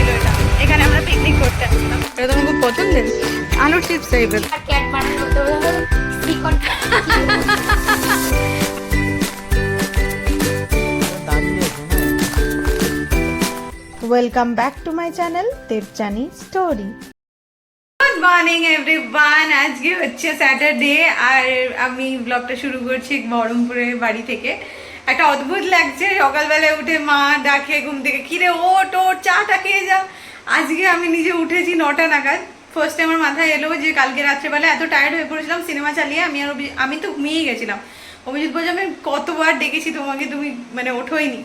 ছিল এটা। এখানে আমরা পিকনিক করতে আসলাম এটা তোমার খুব পছন্দের? আলুর চিপস টাইপের আর ক্যাট বানানো হতে হলে চিকন। Welcome back to my channel Debjani story good morning everyone আজকে হচ্ছে স্যাটারডে আর আমি ব্লগটা শুরু করছি বহরমপুরের বাড়ি থেকে। একটা অদ্ভুত লাগছে, সকালবেলায় উঠে মা ডাকে ঘুম থেকে, কিরে ওট ওট চাটা খেয়ে যা। আজকে আমি নিজে উঠেছি নটা নাগাদ। ফার্স্ট টাইম আমার মাথায় এলো যে কালকে রাত্রেবেলা এত টায়ার্ড হয়ে পড়েছিলাম সিনেমা চালিয়ে আমি আর আমি তো ঘুমিয়ে গেছিলাম। অভিজিৎ বলছে, আমি কতবার ডেকেছি তোমাকে, তুমি মানে ওঠোইনি।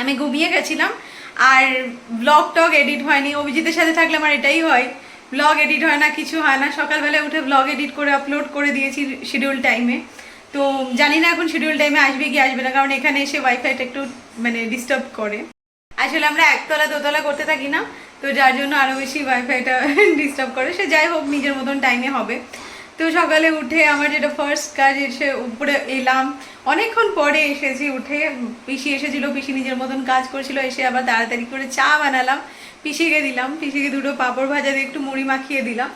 আমি ঘুমিয়ে গেছিলাম, আর ব্লগ টগ এডিট হয়নি। অভিজিতের সাথে থাকলে আমার এটাই হয় ব্লগ এডিট হয় না, কিছু হয় না। সকালবেলায় উঠে ব্লগ এডিট করে আপলোড করে দিয়েছি শিডিউল টাইমে তো জানি না এখন শিডিউল টাইমে আসবে কি আসবে না, কারণ এখানে এসে ওয়াইফাইটা একটু মানে ডিস্টার্ব করে। আসলে আমরা একতলা, দোতলা করতে থাকি না, তো যার জন্য আরও বেশি ওয়াইফাইটা ডিস্টার্ব করে। সে যাই হোক, নিজের মতন টাইমে হবে। তো সকালে উঠে আমার যেটা ফার্স্ট কাজ, এসে উপরে এলাম। অনেকক্ষণ পরে এসেছি উঠে। পিসি এসেছিল, পিসি নিজের মতন কাজ করছিল, এসে আবার তাড়াতাড়ি করে চা বানালাম। পিসিকে দিলাম, পিসিকে দুটো পাঁপড় ভাজা দিয়ে একটু মুড়ি মাখিয়ে দিলাম।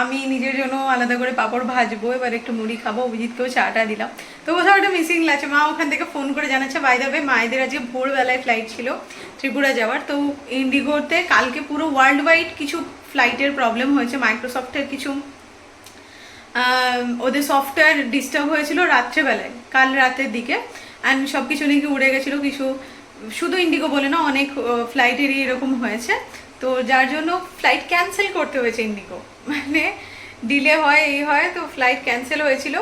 আমি নিজের জন্য আলাদা করে পাঁপড় ভাজবো, এবার একটু মুড়ি খাব অভিজিৎকেও চাটা দিলাম। তো কোথাও একটা মিসিং লাগছে মা ওখান থেকে ফোন করে জানাচ্ছে বাই দেবে মায়েদের আজকে ভোরবেলায় ফ্লাইট ছিল ত্রিপুরা যাওয়ার। তো ইন্ডিগোতে কালকে পুরো ওয়ার্ল্ড ওয়াইড কিছু ফ্লাইটের প্রবলেম হয়েছে মাইক্রোসফটের কিছু। ওদের সফটওয়্যার ডিস্টার্ব হয়েছিল রাত্রেবেলায়, কাল রাতের দিকে। অ্যান্ড সব কিছু নাকি উড়ে গেছিল, কিছু। শুধু ইন্ডিগো বলে না, অনেক ফ্লাইটেরই এরকম হয়েছে। তো যার জন্য ফ্লাইট ক্যান্সেল করতে হয়েছে ইন্ডিগো। মানে ডিলে হয়, এই হয়, তো ফ্লাইট ক্যান্সেল হয়েছিল।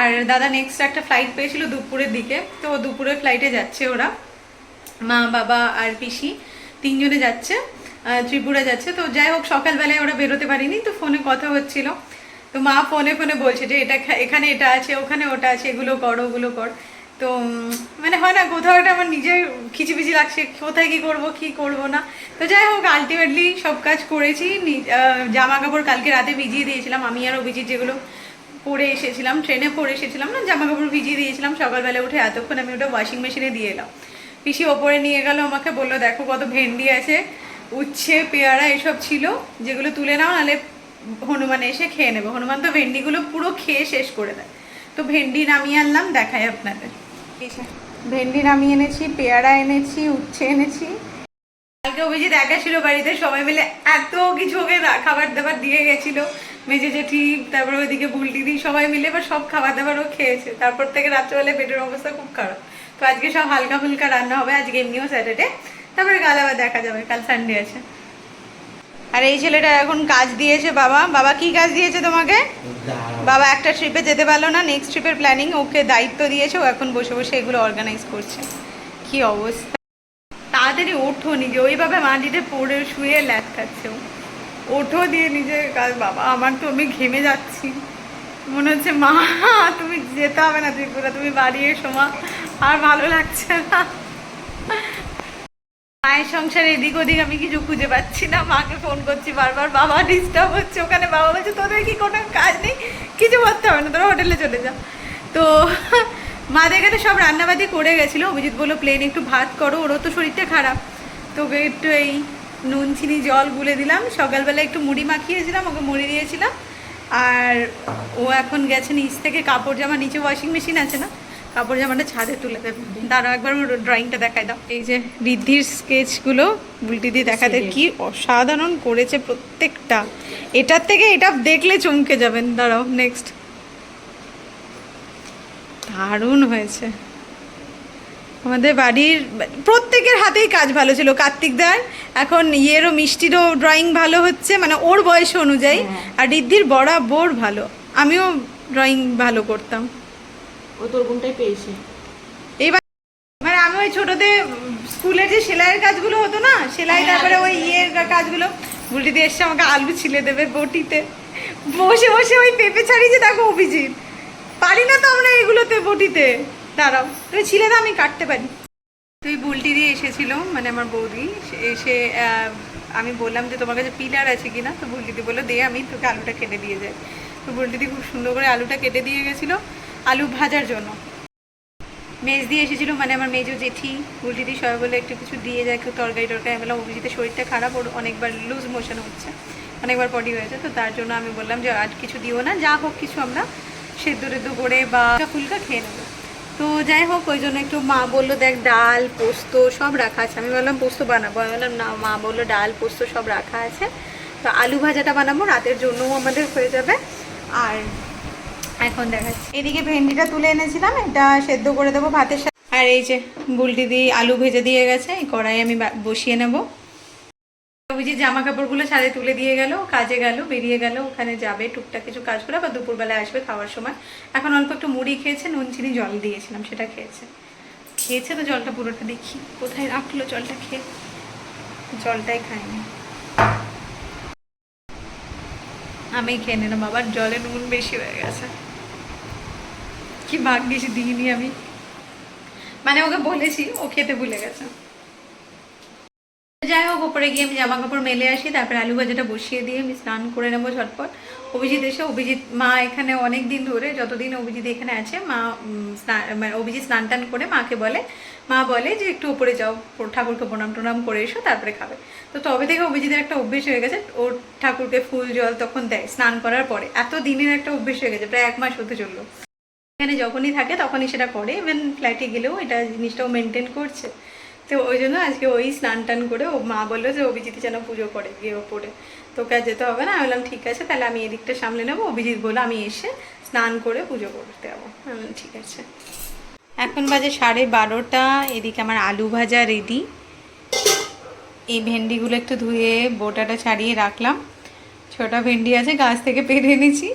আর দাদা নেক্সট একটা ফ্লাইট পেয়েছিল দুপুরের দিকে, তো দুপুরের ফ্লাইটে যাচ্ছে ওরা। মা, বাবা আর পিসি তিনজনে যাচ্ছে ত্রিপুরা যাচ্ছে। তো যাই হোক, সকালবেলায় ওরা বেরোতে পারিনি, তো ফোনে কথা হচ্ছিল। তো মা ফোনে ফোনে বলছে যে এটা এখানে এটা আছে, ওখানে ওটা আছে, এগুলো কর, ওগুলো কর। তো মানে হয় না, কোথাও একটা আমার নিজের খিচিবিচি লাগছে, কোথায় কী করব, কি করব না। তো যাই হোক আলটিমেটলি সব কাজ করেছি জামা কাপড় কালকে রাতে ভিজিয়ে দিয়েছিলাম, আমি আর অভিজিৎ যেগুলো পরে এসেছিলাম, ট্রেনে পরে এসেছিলাম, না জামা কাপড় ভিজিয়ে দিয়েছিলাম, সকালবেলা উঠে এতক্ষণ আমি ওটা ওয়াশিং মেশিনে দিয়ে এলাম। পিসি ওপরে নিয়ে গেল, আমাকে বলল, দেখো কত ভেন্ডি আছে, উচ্ছে, পেয়ারা এসব ছিল, যেগুলো তুলে নাও, নাহলে হনুমান এসে খেয়ে নেবে। হনুমান তো ভেন্ডিগুলো পুরো খেয়ে শেষ করে দেয়। তো ভেন্ডি নামিয়ে আনলাম, দেখাই আপনাদের। ভেন্ডি নামিয়ে এনেছি, পেয়ারা এনেছি, উচ্ছে এনেছি। কালকে অভিজিৎ একা ছিল বাড়িতে, সবাই মিলে এত কিছু ওকে খাবার দাবার দিয়ে গেছিল। মেজে জেঠি, তারপর ওইদিকে বুলটি দি সবাই মিলে এবার সব খাবার দাবারও খেয়েছে। তারপর থেকে রাত্রেবেলা পেটের অবস্থা খুব খারাপ। তো আজকে সব হালকা ফুলকা রান্না হবে, আজকে এমনিও স্যাটারডে। তারপরে কাল আবার দেখা যাবে, কাল সানডে আছে। আর এই ছেলেটা এখন কাজ দিয়েছে বাবা। বাবা কি কাজ দিয়েছে তোমাকে? বাবা একটা ট্রিপে যেতে পারল না নেক্সট ট্রিপের প্ল্যানিং ওকে দায়িত্ব দিয়েছে ও এখন বসে বসে এগুলো অর্গানাইজ করছে। কি অবস্থা? তাড়াতাড়ি ওঠো নিজে ওইভাবে মাটিতে পড়ে শুয়ে ল্যাট খাচ্ছে ও। ওঠো দিয়ে নিজের কাজ বাবা আমার তো আমি ঘেমে যাচ্ছি। মনে হচ্ছে মা তুমি যেতে হবে না ত্রিপুরা তুমি বাড়ি এসো মা আর ভালো লাগছে না। মায়ের সংসারে এদিক ওদিক আমি কিছু খুঁজে পাচ্ছি না। মাকে ফোন করছি বারবার, বাবা ডিস্টার্ব হচ্ছে। ওখানে বাবা বলছে, তোদের কি কোনো কাজ নেই? কিছু করতে হবে না, তোরা হোটেলে চলে যা। তো মাদের এখানে সব রান্নাবাদি করে গেছিল। অভিজিৎ বলল প্লেন একটু ভাত করো, ওরও তো শরীরটা খারাপ। তোকে একটু এই নুন, চিনি, জল গুলে দিলাম। সকালবেলা একটু মুড়ি মাখিয়েছিলাম, ওকে মুড়ি দিয়েছিলাম। আর ও এখন গেছে নিচ থেকে কাপড় জামা, নিচে ওয়াশিং মেশিন আছে না? কাপড় জামাটা ছাদে তুলে দেবে। দাঁড়াও একবার ড্রয়িংটা দেখাই দাও। এই যে ঋদ্ধির স্কেচগুলো বুলটি দিয়ে দেখাতে কি অসাধারণ করেছে প্রত্যেকটা। এটার থেকে এটা দেখলে চমকে যাবেন। দাঁড়াও নেক্সট দারুণ হয়েছে। আমাদের বাড়ির প্রত্যেকের হাতেই কাজ ভালো ছিল। কার্তিক দার এখন ইয়েরও মিষ্টিরও ড্রয়িং ভালো হচ্ছে। মানে ওর বয়স অনুযায়ী। আর ঋদ্ধির বরাবর ভালো। আমিও ড্রয়িং ভালো করতাম। ও তোর গুণটাই পেয়েছে। এইবার মানে আমি ওই ছোটতে স্কুলের যে সেলাইয়ের কাজগুলো হতো না সেলাই তারপরে ওই ইয়ের কাজগুলো বুলটি দিয়ে এসে আমাকে আলু ছিলে দেবে বটিতে। বসে বসে ওই পেঁপে ছাড়িয়েছে দেখো অভিজিৎ। পারি না তো আমরা এগুলোতে বটিতে। দাঁড়াও তুমি ছিলে না আমি কাটতে পারি। তুই বুলটি দিয়ে এসেছিল মানে আমার বৌদি সে- এসে আহ, আমি বললাম যে তোমার কাছে পিলার আছে কিনা তো বুলটিদি বলল দে আমি তোকে আলুটা কেটে দিয়ে যাই। তো বুলটিদি খুব সুন্দর করে আলুটা কেটে দিয়ে গেছিল। আলু ভাজার জন্য। মেজ দিয়ে এসেছিল মানে আমার মেজো জেঠি উল্টিটি সবাই বলে একটু কিছু দিয়ে যায়, একটু তরকারি টরকারি। আমি বললাম, অভিজিতের শরীরটা খারাপ, ওর অনেকবার লুজ মোশন হচ্ছে, অনেকবার পটি হয়েছে, তো তার জন্য আমি বললাম যে আর কিছু দিও না, যা হোক কিছু আমরা সেদ্ধ টেদ্ধ করে বা ফুলকা খেয়ে নেব। তো যাই হোক, ওই জন্য একটু মা বলল, দেখ, ডাল, পোস্ত সব রাখা আছে। আমি বললাম, পোস্ত বানাবো? আমি বললাম, না, মা বলল, ডাল, পোস্ত সব রাখা আছে। তো আলু ভাজাটা বানাবো, রাতের জন্যও আমাদের হয়ে যাবে। আর এখন দেখাচ্ছি। এদিকে ভেন্ডিটা তুলে এনেছিলাম, এটা সেদ্ধ করে দেবো ভাতের সাথে। আর এই যে বুলটি দিয়ে আলু ভেজে দিয়ে গেছে, এই কড়াই আমি বসিয়ে নেব। বুঝি জামা কাপড়গুলো ছাদে তুলে দিয়ে গেল, কাজে গেল, বেরিয়ে গেল, ওখানে যাবে, টুকটাক কিছু কাজ করে বা দুপুরবেলায় আসবে খাওয়ার সময়। এখন অল্প একটু মুড়ি খেয়েছে, নুন, চিনি, জল দিয়েছিলাম, সেটা খেয়েছে। খেয়েছে তো জলটা পুরোটা দেখি, কোথায় রাখল জলটা খেয়ে? জলটাই খায়নি। আমি খেয়ে নিলাম, আবার জলে নুন বেশি হয়ে গেছে। কি ভাগ্যিস দিইনি আমি। মানে ওকে বলেছি, ও খেতে ভুলে গেছে। যাই হোক, ওপরে গিয়ে আমি জামা কাপড় মেলে আসি, তারপরে আলু ভাজাটা বসিয়ে দিয়ে আমি স্নান করে নেব ঝটপট। অভিজিৎ এসে, অভিজিৎ মা এখানে অনেক দিন ধরে, যতদিন অভিজিৎ এখানে আছে, মা স্নান অভিজিৎ স্নান টান করে মাকে বলে, মা বলে যে একটু ওপরে যাও ও ঠাকুরকে প্রণাম টনাম করে এসো, তারপরে খাবে। তো তবে থেকে অভিজিতের একটা অভ্যেস হয়ে গেছে, ওর ঠাকুরকে ফুল জল তখন দেয়, স্নান করার পরে। এত দিনের একটা অভ্যেস হয়ে গেছে, প্রায় এক মাস হতে চলল। এখানে যখনই থাকে তখনই সেটা করে ইভেন ফ্ল্যাটে গেলেও এটা জিনিসটাও মেনটেন করছে। তো ওই জন্য আজকে ওই স্নান টান করে ও মা বলল যে, অভিজিৎ যেন পুজো করে গিয়ে ওপরে। তোকে আর যেতে হবে না। আমি বললাম, ঠিক আছে, তাহলে আমি এদিকটা সামলে নেব। অভিজিৎ বলল, আমি এসে স্নান করে পুজো করতে যাব। আমি ঠিক আছে। এখন বাজে সাড়ে বারোটা, এদিকে আমার আলু ভাজা রেডি এই ভেন্ডিগুলো একটু ধুয়ে বোটাটা ছাড়িয়ে রাখলাম। ছোটা ভেন্ডি আছে, গাছ থেকে পেরে এনেছি।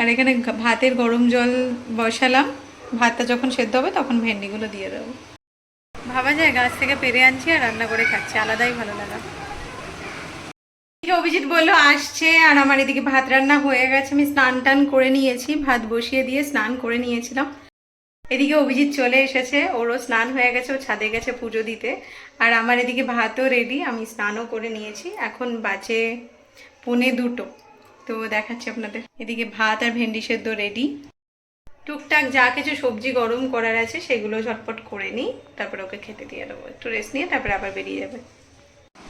আর এখানে ভাতের গরম জল বসালাম। ভাতটা যখন সেদ্ধ হবে তখন ভেন্ডিগুলো দিয়ে দেবো। ভাবা যায়, গাছ থেকে পেরে আনছি আর রান্না করে খাচ্ছি। আলাদাই ভালো লাগা। অভিজিৎ বলল, আসছে আর আমার এদিকে ভাত রান্না হয়ে গেছে। আমি স্নান টান করে নিয়েছি, ভাত বসিয়ে দিয়ে স্নান করে নিয়েছিলাম। এদিকে অভিজিৎ চলে এসেছে, ওরও স্নান হয়ে গেছে, ও ছাদে গেছে পুজো দিতে। আর আমার এদিকে ভাতও রেডি আমি স্নানও করে নিয়েছি। এখন বাজে পৌনে দুটো। তো দেখাচ্ছি আপনাদের। এদিকে ভাত আর ভেন্ডি সেদ্ধ রেডি টুকটাক যা কিছু সবজি গরম করার আছে, সেগুলো ঝটপট করে নিই। তারপরে ওকে খেতে দিয়ে দেবো। একটু রেস্ট নিয়ে তারপরে আবার বেরিয়ে যাবে।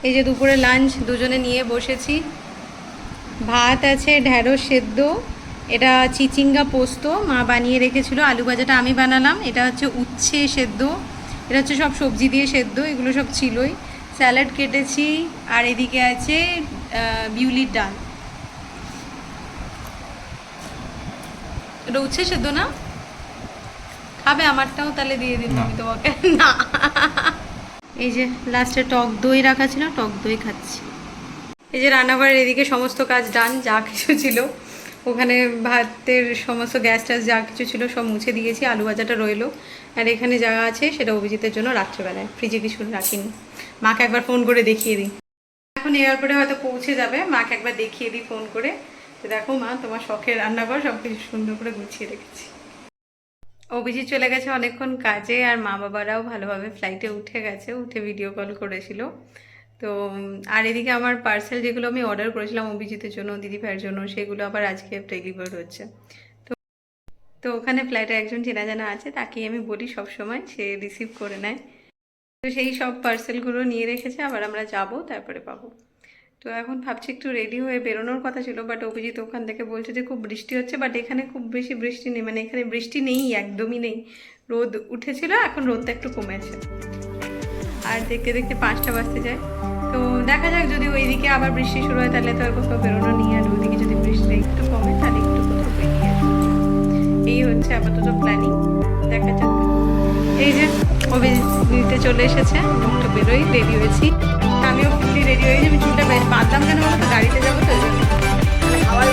এই যে দুপুরে লাঞ্চ দুজনে নিয়ে বসেছি। ভাত আছে, ঢ্যাঁড়স সেদ্ধ। এটা চিচিঙ্গা পোস্ত। মা বানিয়ে রেখেছিল। আলু ভাজাটা আমি বানালাম। এটা হচ্ছে উচ্ছে সেদ্ধ। এটা হচ্ছে সব সবজি দিয়ে সেদ্ধ। এগুলো সব ছিলই। স্যালাড কেটেছি। আর এদিকে আছে বিউলির ডাল। এটা উচ্ছে সেদ্ধ না? খাবে আমারটাও তাহলে দিয়ে দিন আমি তোমাকে। না। এই যে লাস্টে টক দই রাখা ছিল টক দই খাচ্ছি। এই যে রান্নাঘরের এদিকে সমস্ত কাজ ডান যা কিছু ছিল। ওখানে ভাতের সমস্ত গ্যাস ট্যাস যা কিছু ছিল সব মুছে দিয়েছি আলু ভাজাটা রইল। আর এখানে যা আছে সেটা অভিজিতের জন্য রাত্রেবেলায়। ফ্রিজে কিছু রাখিনি। মাকে একবার ফোন করে দেখিয়ে দিই। এখন এয়ারপোর্টে হয়তো পৌঁছে যাবে। মাকে একবার দেখিয়ে দিই ফোন করে। দেখো মা, তোমার শখের রান্নাঘর সব কিছু সুন্দর করে গুছিয়ে রেখেছি। অভিজিৎ চলে গেছে অনেকক্ষণ কাজে আর মা বাবারাও ভালোভাবে ফ্লাইটে উঠে গেছে, উঠে ভিডিও কল করেছিল। তো, আর এদিকে আমার পার্সেল যেগুলো আমি অর্ডার করেছিলাম অভিজিতের জন্য, দিদি ভাইয়ের জন্য, সেগুলো আবার আজকে ডেলিভার হচ্ছে। তো তো ওখানে ফ্লাইটে একজন চেনা জানা আছে, তাকেই আমি বলি সব সময় সে রিসিভ করে নেয়। তো সেই সব পার্সেলগুলো নিয়ে রেখেছে, আবার আমরা যাব, তারপরে পাবো। তো এখন ভাবছি একটু রেডি হয়ে বেরোনোর কথা ছিল বাট অভিজিৎ ওখান থেকে বলছে যে খুব বৃষ্টি হচ্ছে বাট এখানে খুব বেশি বৃষ্টি নেই মানে এখানে বৃষ্টি নেই, একদমই নেই। রোদ উঠেছিল, এখন রোদটা একটু কমেছে। আর দেখতে দেখতে পাঁচটা বাজতে যায়। তো দেখা যাক, যদি ওইদিকে আবার বৃষ্টি শুরু হয়, তাহলে তো আর কোথাও বেরোনো নেই, আর ওইদিকে যদি বৃষ্টি একটু কমে, তাহলে একটু কোথাও বেরিয়ে এই হচ্ছে আপাতত প্ল্যানিং দেখা যাক। এই যে, অভিজিৎ নিতে চলে এসেছে একটু বেরোই রেডি হয়েছি। রেডি হয়ে আমি চুলটা বেশ বাঁধলাম কেন বলো তো? গাড়িতে যাব তো। ওই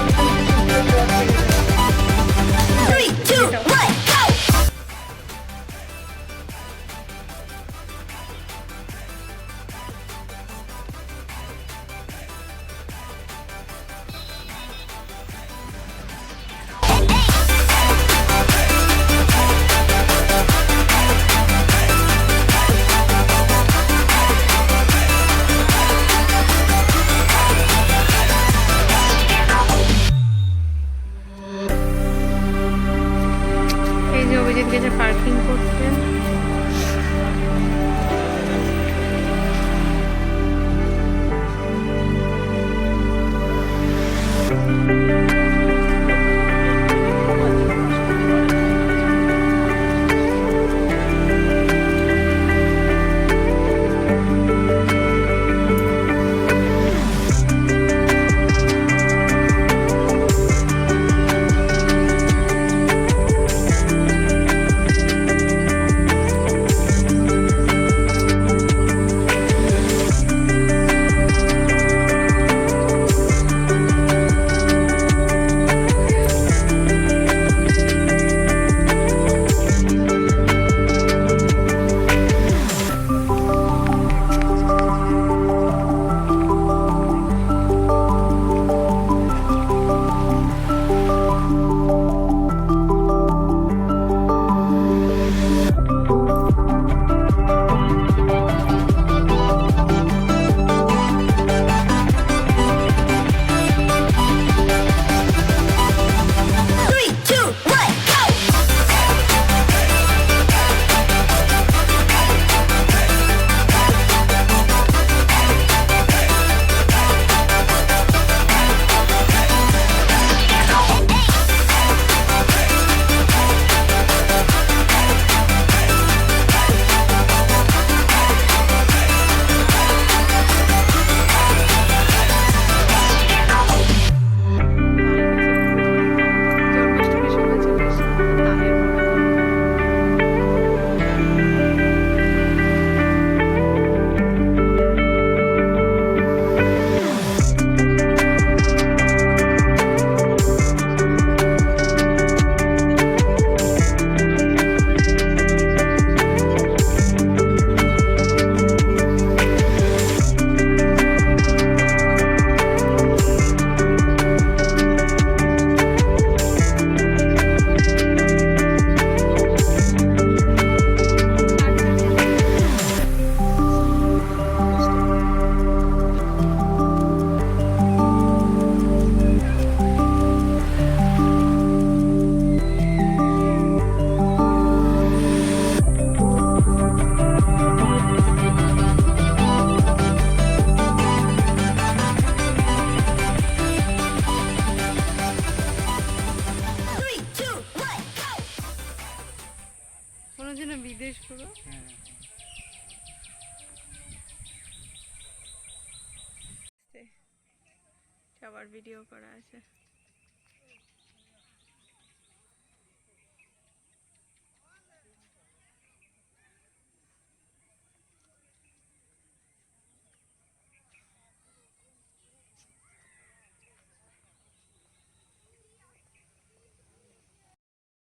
সবার ভিডিও করা আছে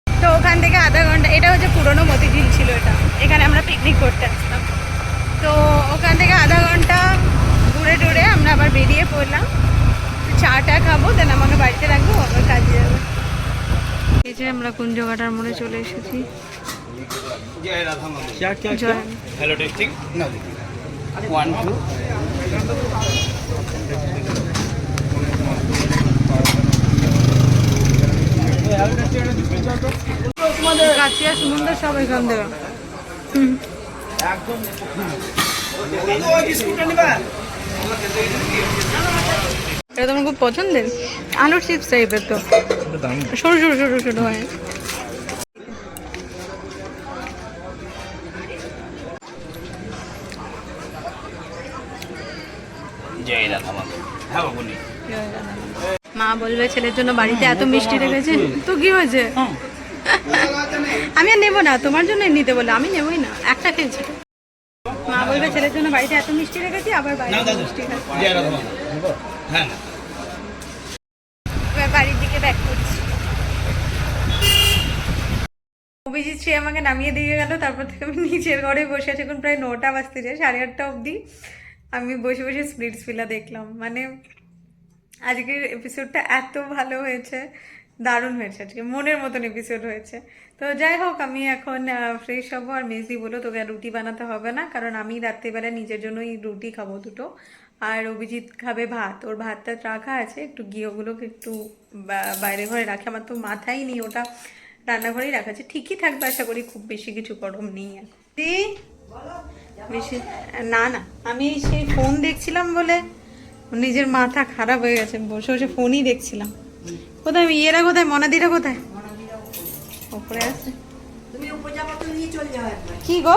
তো ওখান থেকে আধা ঘণ্টা এটা হচ্ছে পুরনো মতিঝিল ছিল এটা এখানে আমরা পিকনিক করতে আসতাম তো ওখান থেকে আধা ঘণ্টা ঘুরে টুরে আমরা আবার বেরিয়ে পড়লাম চাটা খাব দেন আমাকে বাড়িতে রাখব আবার কাজে যাব এই যে বাটার মোড়ে চলে এসেছি। হ্যালো ওয়ান টু সব এখান থেকে এটা খুব পছন্দের? আলুর চিপস টাইপের তো। সরু সরু সরু সরু হয়। মা বলবে ছেলের জন্য বাড়িতে এত মিষ্টি রেখেছে। তো কি হয়েছে? আমি আর নেব না তোমার জন্য নিতে বলে আমি নেবোই না একটা খেয়েছি। মা বলবে ছেলের জন্য বাড়িতে এত মিষ্টি রেখেছি আবার বাড়িতে মিষ্টি বাড়ির দিকে ব্যাক করছি। অভিজিৎ সে আমাকে নামিয়ে দিয়ে গেল তারপর থেকে আমি নিজের ঘরে বসে আছি। এখন প্রায় নটা বাজতে যায় সাড়ে আটটা অবধি। আমি বসে বসে স্প্লিটস দেখলাম। মানে আজকের এপিসোডটা এত ভালো হয়েছে, দারুণ হয়েছে আজকে, মনের মতন এপিসোড হয়েছে। তো যাই হোক, আমি এখন ফ্রেশ হব আর মেজদি বলো তোকে আর রুটি বানাতে হবে না, কারণ আমি রাত্রিবেলা নিজের জন্যই রুটি খাব দুটো। আর অভিজিৎ খাবে ভাত, ওর ভাতটা রাখা আছে, একটু গিয়ে ওগুলোকে একটু বাইরে ঘরে রাখে, আমার তো মাথায় নেই, ওটা রান্নাঘরেই রাখা আছে। ঠিকই থাকবে, আশা করি খুব বেশি কিছু গরম নেই এখন। বেশি না না আমি সেই ফোন দেখছিলাম বলে নিজের মাথা খারাপ হয়ে গেছে বসে বসে ফোনই দেখছিলাম। কোথায় ইয়েরা কোথায় মনাদিরা কোথায়? ওপরে আছে। চলে কি গো?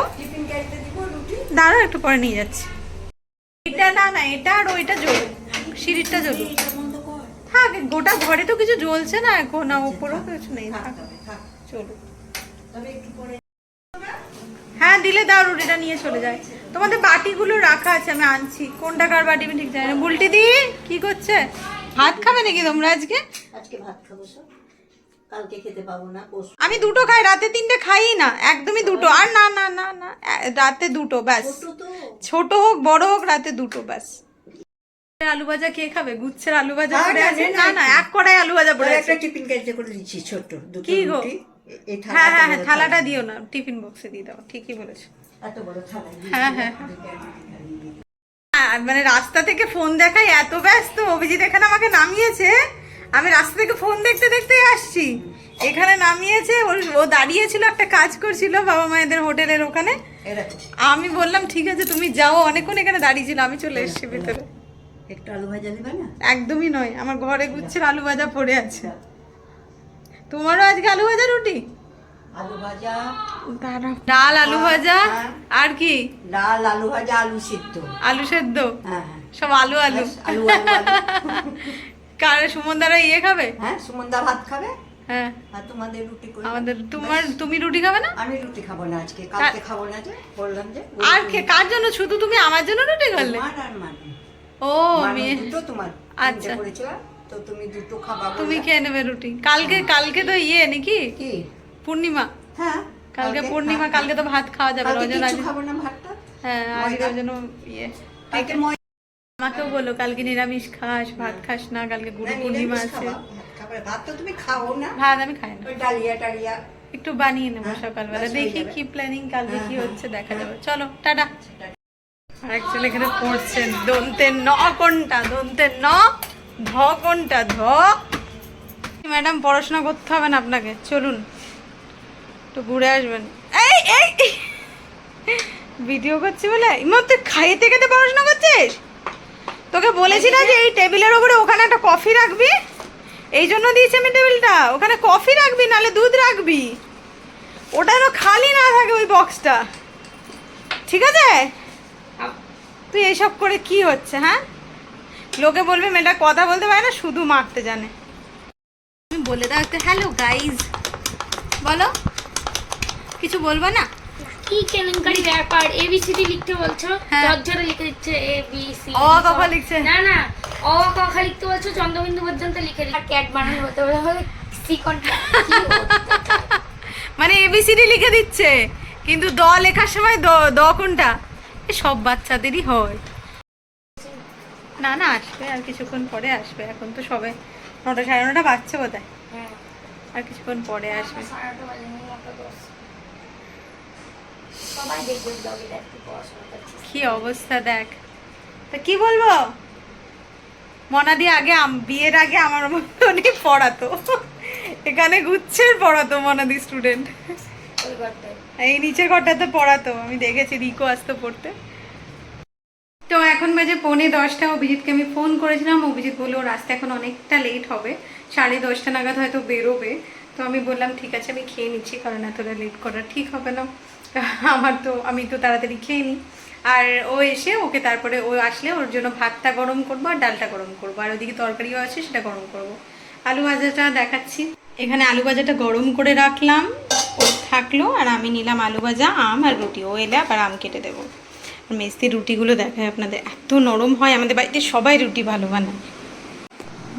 দাঁড়াও একটু পরে নিয়ে যাচ্ছি। এটা না না এটা আর ওইটা জ্বলুক সিঁড়িটা কর। থাক গোটা ঘরে তো কিছু জ্বলছে না এখন না ওপরেও কিছু নেই থাক থাক হ্যাঁ দিলে দাও রুটিটা নিয়ে চলে যায়। তোমাদের বাটিগুলো রাখা আছে আমি আনছি। কোনটা কার বাটি আমি ঠিক জানি না। বুলটি দি কি করছে? ভাত খাবে নাকি তোমরা আজকে? আজকে ভাত খাব সব। কালকে খেতে পাবো না আমি দুটো খাই রাতে তিনটে খাই না একদমই দুটো। আর না না না না রাতে দুটো ব্যাস। ছোট হোক বড় হোক রাতে দুটো ব্যাস। আলু ভাজা কে খাবে? গুচ্ছের আলু ভাজা না, না, আছে? না, না না এক কড়াই আলু ভাজা পড়ে একটা টিফিন করে দিচ্ছি ছোট দুটো কি? রুটি। হ্যাঁ হ্যাঁ হ্যাঁ থালাটা দিও না টিফিন বক্সে দিয়ে দাও ঠিকই বলেছ। এত বড় থালা হ্যাঁ হ্যাঁ। মানে রাস্তা থেকে ফোন দেখাই এত ব্যস্ত অভিজিৎ এখানে আমাকে নামিয়েছে। আমি রাস্তা থেকে ফোন দেখতে দেখতে আসছি। এখানে নামিয়েছে ও দাঁড়িয়েছিল একটা কাজ করছিল বাবা মায়েদের হোটেলের ওখানে। আমি বললাম ঠিক আছে তুমি যাও। অনেকক্ষণ এখানে দাঁড়িয়েছিল আমি চলে এসেছি ভেতরে। একটু আলু ভাজা নেবে না? একদমই নয় আমার ঘরে গুচ্ছের আলু ভাজা পড়ে আছে। তোমারও আজকে আলু ভাজা রুটি? আলু ভাজা। ডাল আলু ভাজা? হ্যাঁ। আর কি? ডাল আলু ভাজা আলু সিদ্ধ। আলু সেদ্ধ? হ্যাঁ হ্যাঁ। সব আলু আলু। কার সুমনদারা ইয়ে খাবে? হ্যাঁ সুমনদা ভাত খাবে? হ্যাঁ। আর তোমাদের রুটি করে আমাদের তোমার তুমি রুটি খাবে না? আমি রুটি খাব না আজকে। কালকে খাব না যে বললাম যে আর কে কার জন্য? শুধু তুমি আমার জন্য রুটি করলে মানে ও মানে মেয়ে। দুটো তোমার। আচ্ছা। আচ্ছা করেছিলাম। তো তুমি দুটো খাবা তুমি খেয়ে নেবে রুটি। কালকে কালকে তো ইয়ে নাকি? কি? পূর্ণিমা। হ্যাঁ কালকে পূর্ণিমা কালকে তো ভাত খাওয়া যাবে ওই জন্য খাব না ভাতটা? হ্যাঁ আজকে ওই জন্য ইয়ে। আমাকেও বলো কালকে নিরামিষ খাস ভাত খাস না কালকে গুরু পূর্ণিমা আছে। ভাত তো তুমি খাও না। ভাত আমি খাই না। ওই ডালিয়া টালিয়া। একটু বানিয়ে নেব হ্যাঁ, সকালবেলা। দেখি কি প্ল্যানিং কালকে হ্যাঁ, কি হ্যাঁ, হচ্ছে দেখা হ্যাঁ। যাবে। চলো টাটা। আর একজন এখানে পড়ছেন দন্তে ন কোনটা? দন্তে ন ধ কোনটা? ধ? ম্যাডাম পড়াশোনা করতে হবে না আপনাকে। চলুন। একটু ঘুরে আসবেন। এই এই! ভিডিও করছি বলে? ইমা তুই খাইতে খেতে পড়াশোনা করছিস? তোকে বলেছি না যে এই টেবিলের ওপরে ওখানে একটা কফি রাখবি? এই জন্য দিয়েছি আমি টেবিলটা। ওখানে কফি রাখবি নালে দুধ রাখবি। ওটা যেন খালি না থাকে ওই বক্সটা। ঠিক আছে? তুই এইসব করে কি হচ্ছে হ্যাঁ? লোকে বলবে মেয়েটা কথা বলতে পারে না শুধু মারতে জানে। তুমি বলে দাও একটু হ্যালো গাইজ বলো কিছু বলব না? কি কেলেঙ্কারি ব্যাপার? এবিসিডি লিখতে বলছো? হ্যাঁ। লিখে দিচ্ছে এ বি সি অ, ক, খ লিখছে। না না অ ক খ লিখতে বলছো চন্দ্রবিন্দু পর্যন্ত লিখে ক্যাট বানানো হতে হলে সিকনটা মানে এবিসিডি লিখে দিচ্ছে কিন্তু দ লেখার সময় দ দ কোনটা? সব বাচ্চাদেরই হয়। না না আসবে আর কিছুক্ষণ পরে আসবে। এখন তো সবে নটা সাড়ে নটা বাজছে বোধ হ্যাঁ। আর কিছুক্ষণ পরে আসবে। কি অবস্থা দেখ। তা কি বলব? মনাদি আগে আম- বিয়ের আগে আমার মতনই পড়াতো। এখানে গুচ্ছের পড়াতো মনাদি স্টুডেন্ট এই নিচের ঘরটাতে পড়াতো। আমি দেখেছি রিকো আসতো পড়তে। এখন বাজে পৌনে দশটা। অভিজিৎকে আমি ফোন করেছিলাম। অভিজিৎ বলল ওর আসতে এখন অনেকটা লেট হবে। সাড়ে দশটা নাগাদ হয়তো বেরোবে। তো আমি বললাম, ঠিক আছে, আমি খেয়ে নিচ্ছি, কারণ এতটা লেট করা ঠিক হবে না। আমার তো, আমি তো তাড়াতাড়ি খেয়ে নিই। আর ও এসে ওকে তারপরে, ও আসলে ওর জন্য ভাতটা গরম করব আর ডালটা গরম করব। আর ওদিকে তরকারিও আছে, সেটা গরম করব। আলু ভাজাটা দেখাচ্ছি। এখানে আলু ভাজাটা গরম করে রাখলাম। ও থাকল, আর আমি নিলাম আলু ভাজা, আম আর রুটি। ও এলে আবার আম কেটে দেবো। মেস্তির রুটিগুলো দেখায় আপনাদের। এত নরম হয় আমাদের বাড়িতে সবাই রুটি ভালো বানায়।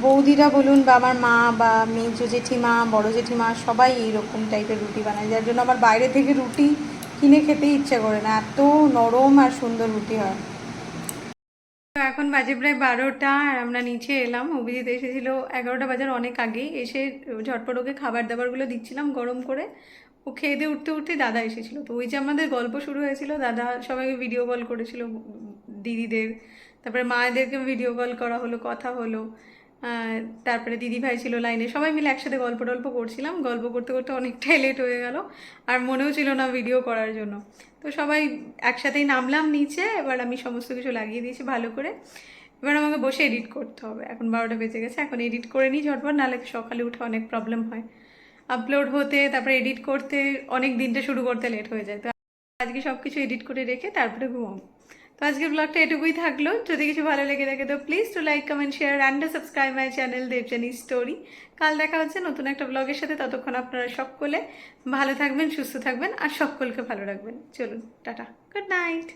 বৌদিরা বলুন বা আমার মা বা মেজো জেঠিমা বড় জেঠিমা সবাই এইরকম টাইপের রুটি বানায় যার জন্য আমার বাইরে থেকে রুটি কিনে খেতেই ইচ্ছে করে না। এত নরম আর সুন্দর রুটি হয়। তো এখন বাজে প্রায় বারোটা আর আমরা নিচে এলাম। অভিজিৎ এসেছিল এগারোটা বাজার অনেক আগেই। এসে ঝটপট ওকে খাবার দাবারগুলো দিচ্ছিলাম গরম করে। ও খেয়ে দিয়ে উঠতে উঠতে দাদা এসেছিল। তো ওই যে আমাদের গল্প শুরু হয়েছিল, দাদা সবাইকে ভিডিও কল করেছিল, দিদিদের। তারপরে মায়েদেরকে ভিডিও কল করা হলো, কথা হলো। তারপরে দিদি ভাই ছিল লাইনে সবাই মিলে একসাথে গল্প টল্প করছিলাম। গল্প করতে করতে অনেকটাই লেট হয়ে গেল। আর মনেও ছিল না ভিডিও করার জন্য। তো সবাই একসাথেই নামলাম নিচে। এবার আমি সমস্ত কিছু লাগিয়ে দিয়েছি ভালো করে। এবার আমাকে বসে এডিট করতে হবে। এখন বারোটা বেজে গেছে। এখন এডিট করে নিই ঝটপট। নাহলে সকালে উঠে অনেক প্রবলেম হয়। আপলোড হতে, তারপরে এডিট করতে, অনেক দিনটা শুরু করতে লেট হয়ে যায়। তো আজকে সব কিছু এডিট করে রেখে তারপরে ঘুমাবো। তো আজকের ব্লগটা এটুকুই থাকল। যদি কিছু ভালো লেগে থাকে তো please to like comment share and subscribe my channel Debjani story কাল দেখা হচ্ছে নতুন একটা ব্লগের সাথে। ততক্ষণ আপনারা সকলে ভালো থাকবেন, সুস্থ থাকবেন আর সকলকে ভালো রাখবেন। চলুন, টাটা। Good night